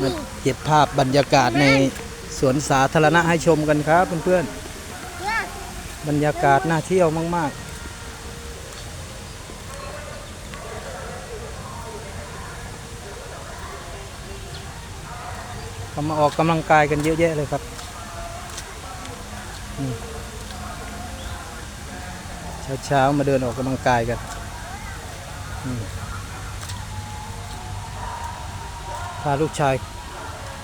มาเก็บภาพบรรยากาศในสวนสาธารณะให้ชมกันครับเพื่อนๆบรรยากาศน่าเที่ยวมาก ๆเขามาออกกำลังกายกันเยอะแยะเลยครับ เช้าๆมาเดินออกกำลังกายกันอืม พาลูกชาย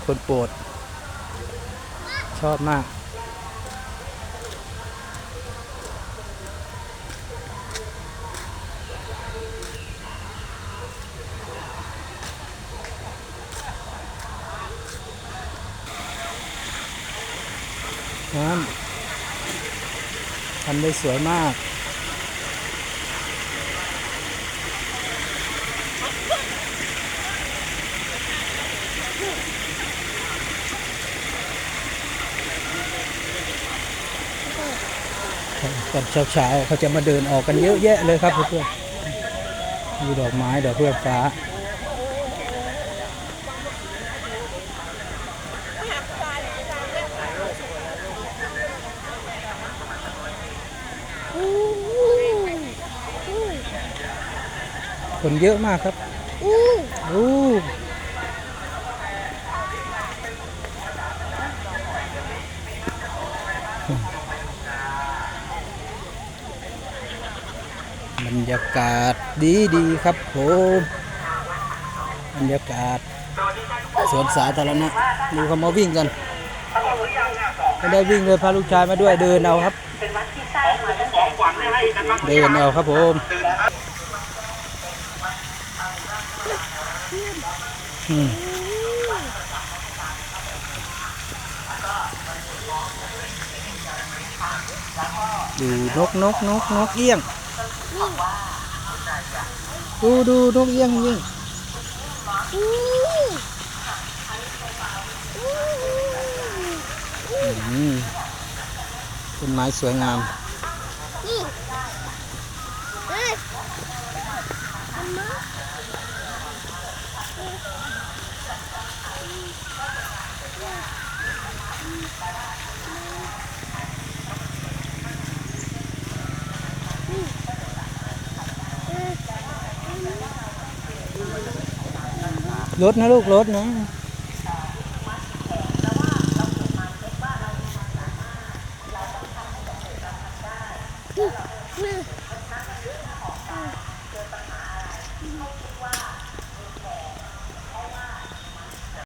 คนโปรด ชอบมาก น้ำทำได้สวยมาก ตอนเช้าๆเขาจะมาเดินออกกันเยอะแยะเลยครับเพื่อนๆมีดอกไม้ดอกเพื่อฟ้าคนเยอะมากครับอู้อู้ บรรยากาศดีดีครับผมบรรยากาศสวนสาธารณะดูเขามาวิ่งกันไม่ได้วิ่งเลยพาลูกชายมาด้วยเดินเอาครับเดินเอาครับผมอืมดูนกนกนกนกเอี้ยง ดูดูนกเอี้ยงวิ่งอู้อู้อืมต้นไม้สวยงามนี่เอ้ยอันนั้น รถนะลูกรถนะ